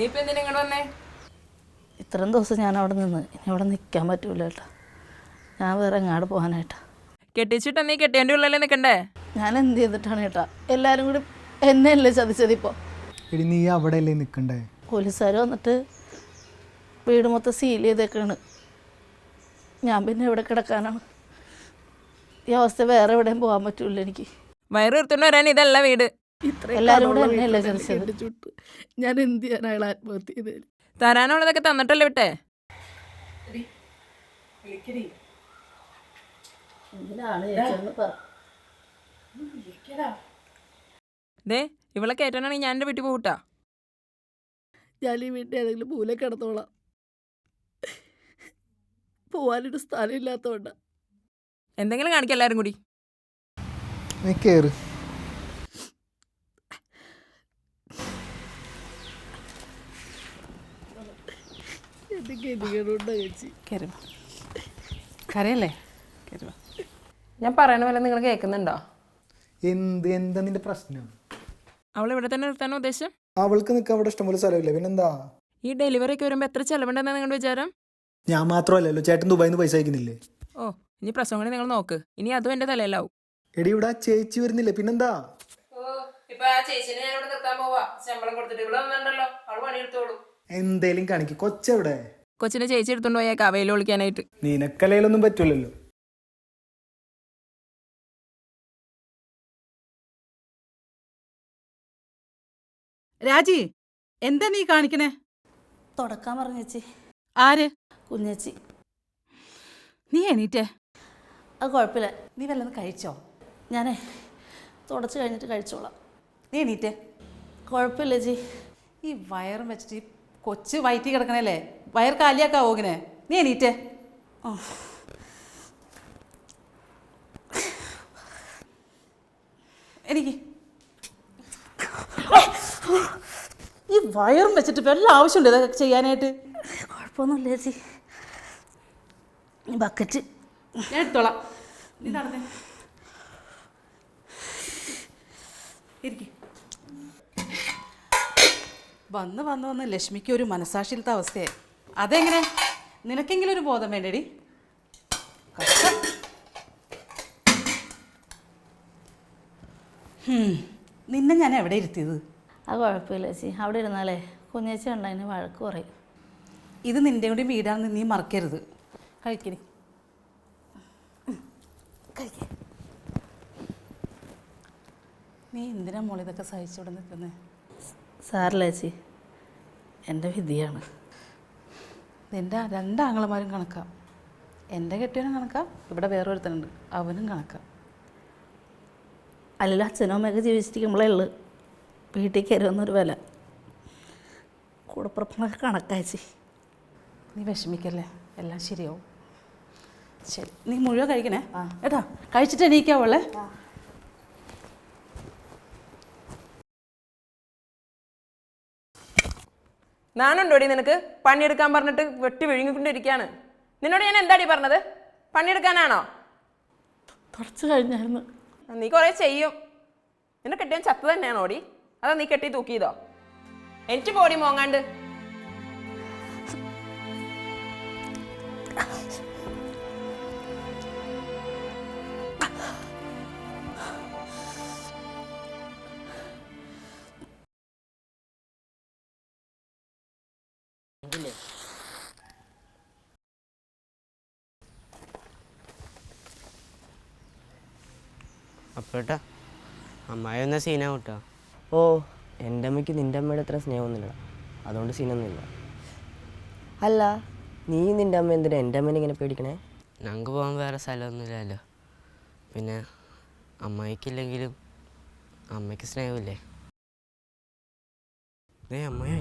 നീ ഇപ്പൊ എന്തിനാ ഇങ്ങോട്ട് വന്നേ? ഇത്രയും ദിവസം ഞാൻ അവിടെ നിന്ന്. ഇനി അവിടെ നിൽക്കാൻ പറ്റൂല കേട്ടോ. ഞാൻ വേറെ എങ്ങാട് പോകാനായിട്ടാ. കെട്ടിച്ചിട്ട് നീ കെട്ടിയന്റെ ഉള്ളിലേ നിൽക്കണ്ടേ ഞാൻ എന്ത് ചെയ്തിട്ടാണ് ഏട്ടാ എല്ലാരും കൂടി എന്നെ അല്ലേ ചതിച്ചതിപ്പോൾ എടി നീ അവിടെ അല്ലേ നിൽക്കണ്ടേ പോലീസുകാർ വന്നിട്ട് വീട് മൊത്തം സീൽ ചെയ്തേക്കാണ്. ഞാൻ പിന്നെ എവിടെ കിടക്കാനാണ്? ഈ അവസ്ഥ വേറെ എവിടെയും പോകാൻ പറ്റൂല എനിക്ക്. വയറ് എടുത്തോണ്ട് വരാൻ ഇതല്ല വീട്. എല്ലാവരും കൂടെ എന്നെയല്ലേ ചതിച്ചത് ഞാൻ എന്ത് ചെയ്യാൻ അയാൾ ആത്മഹത്യ ചെയ്തത്? തരാനുള്ളതൊക്കെ തന്നിട്ടല്ലേ വിട്ടെ? ദേ ഇവളെ കയറ്റാനാണെങ്കിൽ ഞാൻ എന്റെ വീട്ടിൽ പോകട്ടാ ഞാൻ ഈ വീട്ടിൽ ഏതെങ്കിലും മൂല കിടന്നോളാം. പോവാനൊരു സ്ഥലം ഇല്ലാത്തോണ്ടാ എന്തെങ്കിലും കാണിക്കാം എല്ലാവരും കൂടി. നീ കയറ് കരയല്ലേ? ഞാൻ പറയണ പോലെ നിങ്ങൾ കേൾക്കുന്നുണ്ടോ? എന്ത് എന്താ നിന്റെ പ്രശ്നം? അവൾ ഇവിടെ തന്നെ നിർത്താനോ ഉദ്ദേശം? അവൾക്ക് നിൽക്കാൻ അവിടെ ഇഷ്ടംപോലെ സ്ഥലമില്ല? പിന്നെന്താ? ഈ ഡെലിവറി ഒക്കെ വരുമ്പോൾ എത്ര ചെലവുണ്ടെന്നാണ് നിങ്ങളുടെ വിചാരം? ഞാൻ മാത്രമല്ലല്ലോ ചേട്ടൻ ദുബായിന്ന് പൈസ അയക്കുന്നില്ലേ? ഓ ഇനി പ്രസവം കൂടി നിങ്ങൾ നോക്ക്. ഇനി അതും എന്റെ തലയിലാവും. എടി ഇവിടെ ആ ചേച്ചി വരുന്നില്ലേ? പിന്നെന്താ? എന്തേലും കാണിക്ക്. കൊച്ചെവിടെ? കൊച്ചിനെ ചേച്ചി എടുത്തോണ്ട് പോയാൽ കവയിൽ ഒളിക്കാനായിട്ട് നിനക്കലയിലൊന്നും പറ്റൂലല്ലോ. രാജി എന്താ നീ കാണിക്കണേ? തുടക്കാൻ പറഞ്ഞേച്ചി ആര്? കുഞ്ഞേച്ചി. നീ എണീറ്റേ? അത് കുഴപ്പമില്ല. നീ വല്ലതും കഴിച്ചോ? ഞാനേ തുടച്ച് കഴിഞ്ഞിട്ട് കഴിച്ചോളാം. നീ എണീറ്റേ? കുഴപ്പമില്ല ചേച്ചി. ഈ വയറും വെച്ചിട്ട് ഈ കൊച്ചു വയറ്റി കിടക്കണല്ലേ? വയർ കാലിയാക്കാ ഓകിനെ നീ എണീറ്റേ. എനിക്ക് ഈ വയറും വെച്ചിട്ട് വല്ല ആവശ്യമുണ്ട് ഇതൊക്കെ ചെയ്യാനായിട്ട്? കുഴപ്പമൊന്നുമില്ല ചേച്ചി. ബക്കറ്റ്. ഞാൻ എടുത്തോളാം. നീ നടന്നേ. വന്ന് വന്ന് വന്ന് ലക്ഷ്മിക്ക് ഒരു മനസാക്ഷിയിലത്തെ അവസ്ഥയെ അതെങ്ങനെ? നിനക്കെങ്കിലും ഒരു ബോധം വേണ്ടേടി. കഷ്ടം. നിന്നെ ഞാൻ എവിടെ ഇരുത്തിയത്? അത് കുഴപ്പമില്ല ചേച്ചി. അവിടെ ഇരുന്നാലേ കുഞ്ഞേച്ചി ഉണ്ടതിന് വഴക്ക് കുറയും ഇത് നിന്റെ കൂടി വീടാണെന്ന് നീ മറക്കരുത്. കഴിക്കണി കഴിക്ക. നീ എന്തിനാ മോളിതൊക്കെ സഹിച്ചു സഹിച്ചോടെ നിൽക്കുന്നത് സാറില്ല ചേച്ചി? എന്റെ വിധിയാണ്. നിന്റെ രണ്ട് ആങ്ങളമാരും കണക്കാം. എന്റെ കെട്ടിയവനും കണക്കാം ഇവിടെ വേറെ ഒരുത്തനുണ്ട് അവനും കണക്കാം. അല്ലെങ്കിൽ അച്ഛനും അമ്മയൊക്കെ ജീവിച്ചിരിക്കുമ്പോഴേ ഉള്ളു. വീട്ടിൽ കയറുമെന്നൊരു വില. കൂടപ്പുറപ്പിനൊക്കെ കണക്കാച്ചി നീ വിഷമിക്കല്ലേ എല്ലാം ശരിയാവും. ശരി നീ മുഴുവൻ കഴിക്കണേ? ആ കേട്ടോ കഴിച്ചിട്ട് എണീക്കാവുള്ളേ നാനുണ്ടോടി നിനക്ക്? പണിയെടുക്കാൻ പറഞ്ഞിട്ട് വെട്ടി വിഴുങ്ങിക്കൊണ്ടിരിക്കുകയാണ്. നിന്നോട് ഞാൻ എന്താടി പറഞ്ഞത്? പണിയെടുക്കാനാണോ? തുടച്ചു കഴിഞ്ഞായിരുന്നു. നീ കുറേ ചെയ്യും. നിന്നെ കെട്ടിയാൻ ചത്ത തന്നെയാണോടി? അതാ നീ കെട്ടി തൂക്കിയതോ? എനിക്ക് പോടി മോങ്ങാണ്ട്. അപ്പോട്ടാ അമ്മായി ഒന്ന സീനാവും കേട്ടോ. ഓ എന്റെ അമ്മയ്ക്ക് നിന്റെ അമ്മയുടെ അത്ര സ്നേഹമൊന്നുമില്ല അതുകൊണ്ട് സീനൊന്നുമില്ല. അല്ല നീ നിന്റെ അമ്മ എന്തിനാ എന്റെ അമ്മേനെ ഇങ്ങനെ പേടിക്കണേ? ഞങ്ങൾക്ക് പോകാൻ വേറെ സ്ഥലമൊന്നുമില്ലല്ലോ. പിന്നെ അമ്മായിക്കില്ലെങ്കിലും അമ്മയ്ക്ക് സ്നേഹമില്ലേ? ദേ അമ്മയോ.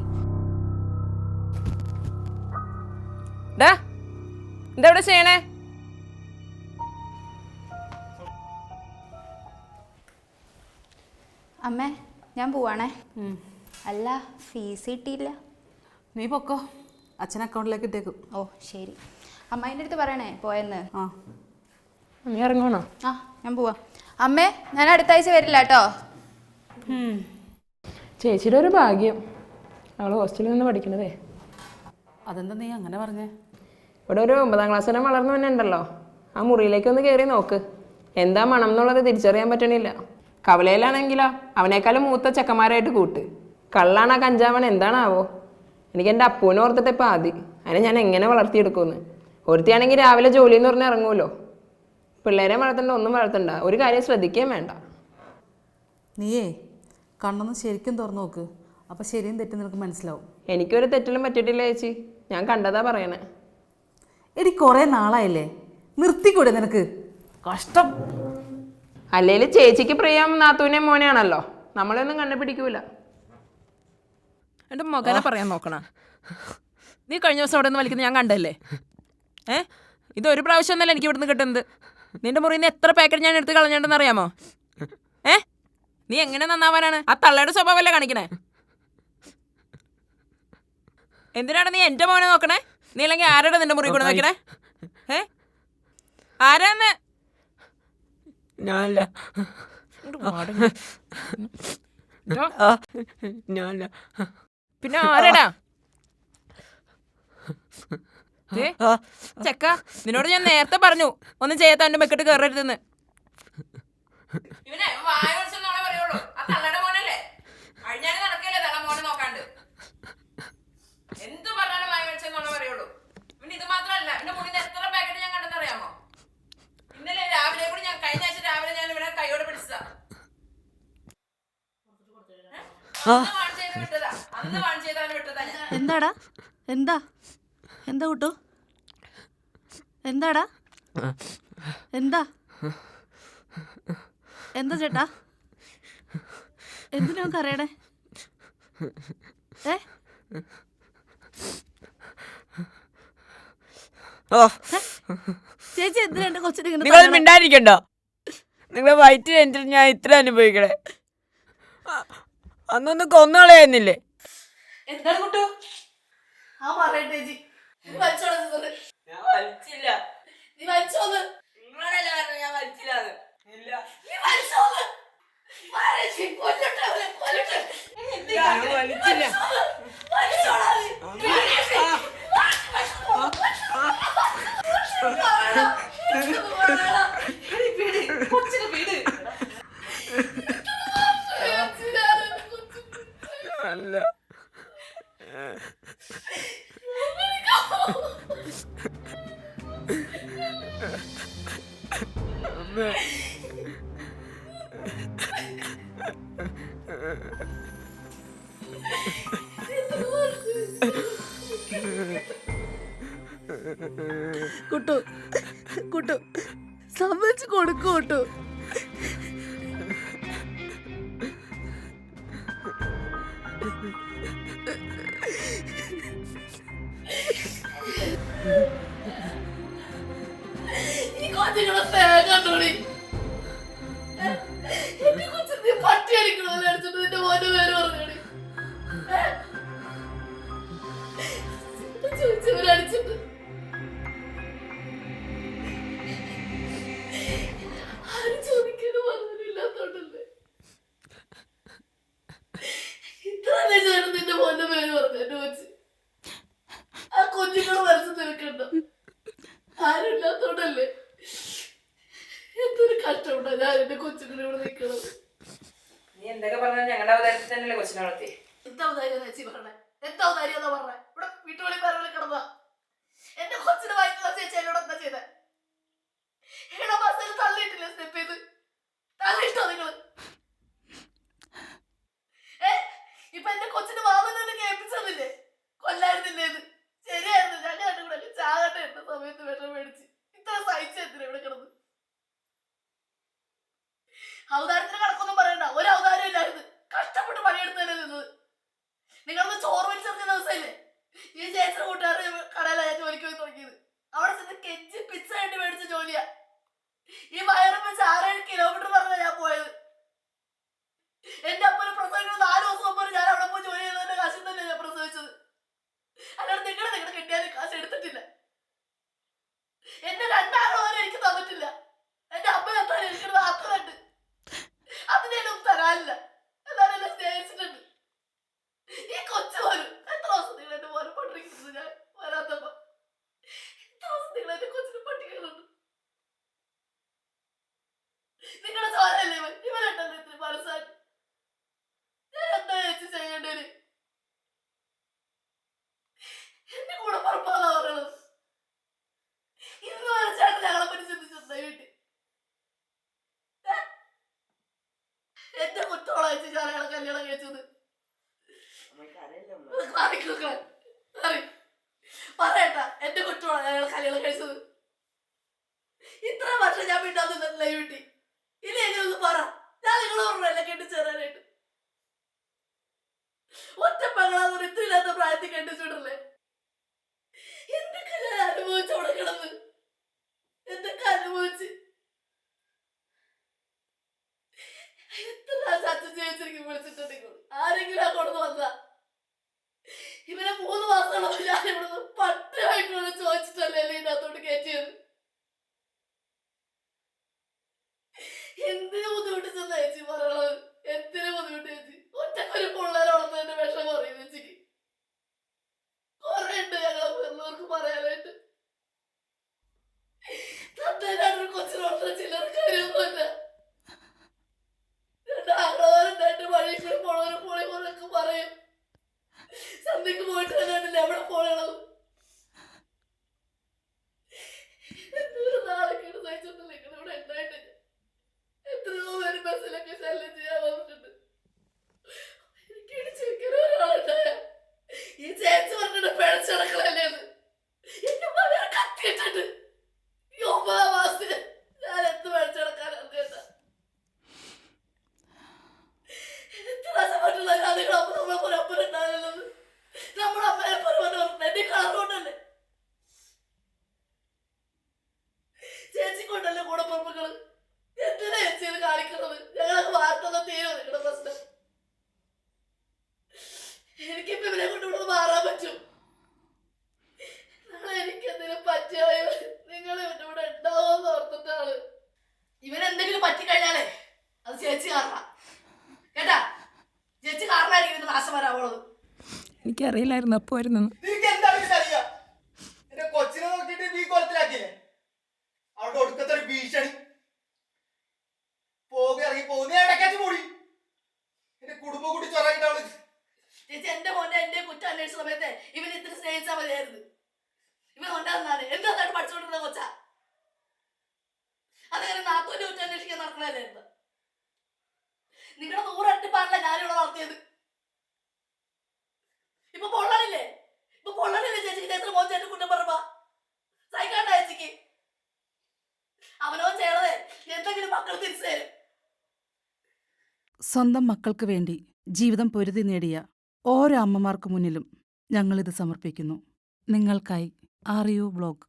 ഡാ എന്താ ചെയ്യണേ? അമ്മേ ഞാൻ പോവാണേ. അല്ല ഫീസ് കിട്ടിയില്ല. നീ പൊക്കോ. അച്ഛൻ അക്കൗണ്ടിലേക്ക് ഇട്ടേക്കും. ഓ ശരി. അമ്മേന്റെ അടുത്ത് പറയണേ പോയെന്ന്. ആ. നീ ഇറങ്ങണോ ആ ഞാൻ പോവാ. അമ്മേ ഞാൻ അടുത്ത ആഴ്ച വരില്ല കേട്ടോ ചേച്ചിയുടെ ഒരു ഭാഗ്യം. അവൾ ഹോസ്റ്റലിൽ നിന്ന് പഠിക്കണതേ. അതെന്താ നീ അങ്ങനെ പറഞ്ഞേ? ഇവിടെ ഒരു ഒമ്പതാം ക്ലാസ് വരെ വളർന്നു തന്നെ ഉണ്ടല്ലോ. ആ മുറിയിലേക്ക് ഒന്ന് കയറി നോക്ക്. എന്താ മണം എന്നുള്ളത് തിരിച്ചറിയാൻ പറ്റണില്ല. കവലയിലാണെങ്കിലോ? അവനേക്കാളും മൂത്ത ചെക്കന്മാരായിട്ട് കൂട്ട്. കള്ളാണ് ആ കഞ്ചാവൻ എന്താണാവോ? എനിക്ക് എന്റെ അപ്പൂനെ ഓർത്തിട്ട് ഇപ്പം ആദ്യം അതിനെ ഞാൻ എങ്ങനെ വളർത്തിയെടുക്കുമെന്ന്. ഒരുത്തിയാണെങ്കിൽ രാവിലെ ജോലി എന്ന് പറഞ്ഞ് ഇറങ്ങുമല്ലോ പിള്ളേരെ വളർത്തണ്ട ഒന്നും വളർത്തണ്ട. ഒരു കാര്യം ശ്രദ്ധിക്കുകയും വേണ്ട. നീയേ കണ്ണൊന്ന് ശരിക്കും തുറന്നു നോക്ക്. അപ്പം ശരിയും തെറ്റും നിനക്ക് മനസ്സിലാവും. എനിക്കൊരു തെറ്റിലും പറ്റിയിട്ടില്ല ചേച്ചി. ഞാൻ കണ്ടതാ പറയണേ. എടി കുറേ നാളായില്ലേ? നിർത്തിക്കൂടെ നിനക്ക്? കഷ്ടം. അല്ലെങ്കിൽ ചേച്ചിക്ക് പ്രിയം നാത്തൂനെ മോനെയാണല്ലോ. നമ്മളൊന്നും കണ്ടുപിടിക്കൂല. എന്റെ മകനെ പറയാൻ നോക്കണ. നീ കഴിഞ്ഞ ദിവസം അവിടെ നിന്ന് വലിക്കുന്നത് ഞാൻ കണ്ടല്ലേ? ഏ? ഇതൊരു ഒരു പ്രാവശ്യം ഒന്നല്ല എനിക്ക് ഇവിടുന്ന് കിട്ടുന്നത്. നിന്റെ മുറിയിൽ നിന്ന് എത്ര പാക്കറ്റ് ഞാൻ എടുത്ത് കളഞ്ഞിട്ടുണ്ടെന്ന് അറിയാമോ? ഏ? നീ എങ്ങനെ നന്നാവാനാണ്? ആ തള്ളയുടെ സ്വഭാവമല്ലേ കാണിക്കണേ? എന്തിനാണ് നീ എന്റെ മോനെ നോക്കണേ? നീ അല്ലെങ്കിൽ ആരുടെ നിന്റെ മുറി കൂടെ നോക്കണേ? ഏ? ആരാന്ന്? ഞാനല്ല. ഞാനല്ല. പിന്നെ ആരടാ? ചെക്ക നിന്നോട് ഞാൻ നേരത്തെ പറഞ്ഞു. ഒന്നും ചെയ്യാത്ത എന്റെ മെക്കിട്ട് കയറരുതെന്ന് എന്ത് പറഞ്ഞാലും വായ വിളിച്ചെന്നാണേ പറയുള്ളൂ. പിന്നെ ഇത് മാത്രമല്ല എന്റെ മുന്നിൽ എത്ര ഇന്നലെ രാവിലെ കൂടി ഞാൻ കഴിഞ്ഞ ആഴ്ച രാവിലെ ഞാൻ ഇവിടെ കൈയോടെ പിടിച്ചതാ. എന്താടാ? എന്താ? എന്താ കൂട്ടു? എന്താടാ? എന്താ? എന്താ ചേട്ടാ? എന്തിനാ അറിയണേ ഏ? ചേച്ചി എന്തിനാണ് കൊച്ചിനെ ഇങ്ങനെ നിങ്ങൾ? മിണ്ടായിരിക്കണ്ടോ നിങ്ങളെ വയറ്റിൽ എന്നിട്ട് ഞാൻ ഇത്ര അനുഭവിക്കണേ. അന്നൊന്ന് കൊന്നുകളയുന്നില്ലേ എന്താണ് കുട്ടു? ആ പറയട്ടെ ചേച്ചി. നീ സിസ്റ്ററെ. ഞാൻ വലിച്ചില്ല. നീ വലിച്ചോന്ന് നിങ്ങളല്ലേ പറഞ്ഞു ഞാൻ വലിച്ചില്ലാന്ന്. ഇല്ല. നീ വലിച്ചോന്ന് കൊല്ലട്ടെ കൊല്ലട്ടെ. ഞാൻ വലിച്ചില്ല. കുട്ടു കുട്ടു സമ്മതിച്ച് കൊടുക്കൂ കുട്ടു. ഈ കൊച്ചുങ്ങളെ സ്നേഹം കണ്ടോളി. എന്റെ കൊച്ചു നീ പട്ടി അടിക്കണമല്ലോ അടിച്ചിട്ട് നിന്റെ മോന്റെ പേര് പറഞ്ഞോളി ചോദിച്ചവരടിച്ചിട്ട് വളർത്തി എന്താ ധൈര്യം ചേച്ചി പറഞ്ഞേ? എന്താ എന്റെ കുത്തോളം അയച്ചു അയാളെ കല്യാണം കഴിച്ചത്. പറയട്ട എന്റെ കുറ്റമാണ് അയാൾ കല്യാണം കഴിച്ചത്. ഇത്ര വർഷം ഞാൻ പിന്നെ ലൈവ് കിട്ടി. ഇനി എന്നെ ഒന്ന് പറ. ഞാൻ നിങ്ങളെ ഓർമ്മയല്ല കെട്ടിച്ചേരാനായിട്ട് ഒറ്റ പെങ്ങളാന്ന് ഒരു ഇത്തില്ലാത്ത പ്രായത്തിൽ കെട്ടിച്ചിട്ടില്ലേ എന്തൊക്കെ ഞാൻ അനുഭവിച്ചു കൊടുക്കണമെന്ന് ശല്യം ചെയ്യാൻ വന്നിട്ടുണ്ട് എനിക്ക് ഇടിച്ച് വെക്കാൻ ഒരാളുണ്ടായ ഈ ചേച്ചി പറഞ്ഞിട്ട് പിഴച്ചടക്കളല്ലേ എന്റെ മകനെ കത്തിയിട്ടുണ്ട് ഈ ഒമ്പതാം മാസത്തിന് ഞാൻ എന്ത് പിഴച്ചടക്കാൻ അറിഞ്ഞേട്ടാ എത്ര കഷ്ടപ്പെട്ടുള്ള കാര്യങ്ങൾ അപ്പൊ നമ്മളെ പോലെ അപ്പൻ ഉണ്ടാവില്ലെന്ന് നമ്മുടെ അമ്മയെ പോലെ പറഞ്ഞു എന്റെ കളർ കൊണ്ടല്ലേ ചേച്ചി കൊണ്ടല്ലേ കൂടെ പുറപ്പുകൾ എന്തിനാ ചേച്ചി ഇത് കാണിക്കുന്നത് ഞങ്ങളൊക്കെ വാർത്തകൾ തീരും നിങ്ങളുടെ പ്രശ്നം എനിക്കിപ്പോ ഇവരെ കൊണ്ട് ഇവിടെ മാറാൻ പറ്റും നാളെ എനിക്ക് എന്തെങ്കിലും പറ്റിയാൽ നിങ്ങൾ ഇവന്റെ കൂടെ ഉണ്ടാവുമെന്ന് ഓർത്തിട്ടാണ് ഇവനെന്തെങ്കിലും പറ്റിക്കഴിഞ്ഞാലേ അത് ചേച്ചി കാരണം കേട്ടാ ചേച്ചി കാരണമായിരിക്കും ഇതിന്റെ നാശം വരാവുള്ളത് എനിക്കറിയില്ലായിരുന്നു. അപ്പോൾ വരുന്നു കൊച്ചിനെ നോക്കിയിട്ട് നീ കൊലത്തിലാക്കിയില്ലേ അവളുടെ ഒടുക്കത്തെ ഒരു ഭീഷണി. പോകുക ഇറങ്ങി പോകുന്ന മൂടി എന്റെ കുടുംബം കൂടി ചൊറങ്ങിട്ട് അവൾ. ചേച്ചി എന്റെ മോനെ എന്റെ കുറ്റം അന്വേഷിച്ച സമയത്ത് ഇവൻ ഇത്ര സ്നേഹിച്ചാൽ മതിയായിരുന്നു. ഇവൻ പഠിച്ചുകൊണ്ടിരുന്ന കൊച്ചാ? അതങ്ങനെ നാത്തോന്റെ കുറ്റം അന്വേഷിക്കാൻ നടക്കണല്ലായിരുന്നു നിങ്ങളുടെ നൂറട്ടിപ്പാണല്ല ഞാനിവിടെ നടത്തിയത് ഇപ്പൊ പൊള്ളണില്ലേ ഇപ്പൊ പൊള്ളണില്ലേ ചേച്ചിക്ക് ചേച്ചി മോൻ ചേട്ടൻ കുറ്റം പറഞ്ഞ സഹിക്കാണ്ട ചേച്ചിക്ക് അവനോ ചെയ്യണതേ എന്തെങ്കിലും മക്കൾ തിരിച്ചു തരും സ്വന്തം മക്കൾക്ക് വേണ്ടി ജീവിതം പൊരുതി നേടിയ ഓരോ അമ്മമാർക്ക് മുന്നിലും ഞങ്ങളിത് സമർപ്പിക്കുന്നു. നിങ്ങൾക്കായി ആർ യു ബ്ലോഗ്.